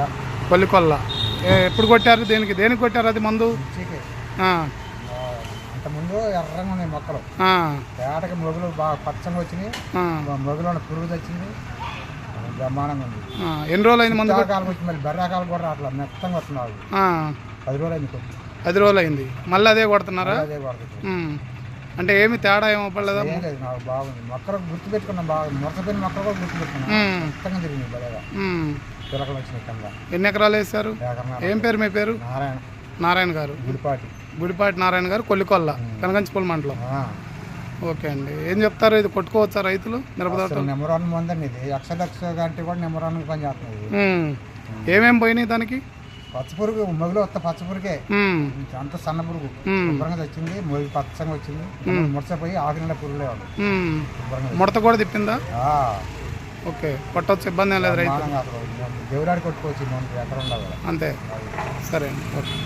కొల్లికొండ కొల్లికొల్ల ఎప్పుడు కొట్టారు? దేనికి దేనికి కొట్టారు అది మందు? అంతకుముందు ఎర్రంగా ఉన్నాయి మొక్కలు. ఆ, తేటకి మొగులు బాగా పచ్చగా వచ్చినాయి. మొగులు ఉన్న పురుగు తెచ్చింది. బ్రహ్మాండంగా ఉంది. ఎన్ని రోజులు అయింది మందు? కాలం వచ్చి మళ్ళీ బెర్రాకాలం కూడా రావట్లేదు. మెత్తంగా వస్తున్నావు ఆ, పది రోజులు అయింది పది రోజులు అయింది మళ్ళీ అదే కొడుతున్నారా? అదే ఉమ్. అంటే ఏమి తేడా ఏమో పడలేదా? ఏం లేదు నాకు బాగుంది. మొక్కలు గుర్తు పెట్టుకున్నాం బాగా మురసపోయిన మొక్కలు కూడా గుర్తు పెట్టుకున్నాం ఉమ్, మెత్తంగా తిరిగింది బలేగా. కింద. ఎన్ని ఎకరాలు వేశారు. ఏం పేరు మీ పేరు? నారాయణ. నారాయణ గారు. గుడిపాటి. గుడిపాటి నారాయణ గారు కొల్లికొల్ల కనకంచిపూల మండలం. ఓకే అండి. ఏం చెప్తారు? ఇది కొట్టుకోవచ్చా రైతులు? తోటలు నెంబర్ వన్ మందండి ఇది. కంటే కూడా నెంబర్ వన్ పని చేస్తుంది ఇది. ఉమ్. ఏమేం పోయినాయి దానికి? పచ్చ పురుగు మొగులు వస్తే పచ్చ పురుగే. ఉమ్, అంత సన్న పురుగు. శుభ్రంగా వచ్చింది మొగి పచ్చగా వచ్చింది. ముడసపోయి ఆకు నెల పురుగులే. శుభ్రంగా ముడత కూడా తిప్పిందా? ఓకే. కొట్టవచ్చు ఇబ్బంది ఏం లేదు రైతు. దేవుడాడి కొట్టుకోవచ్చు ఎక్కడ ఉండాలి అంతే. సరే ఓకే.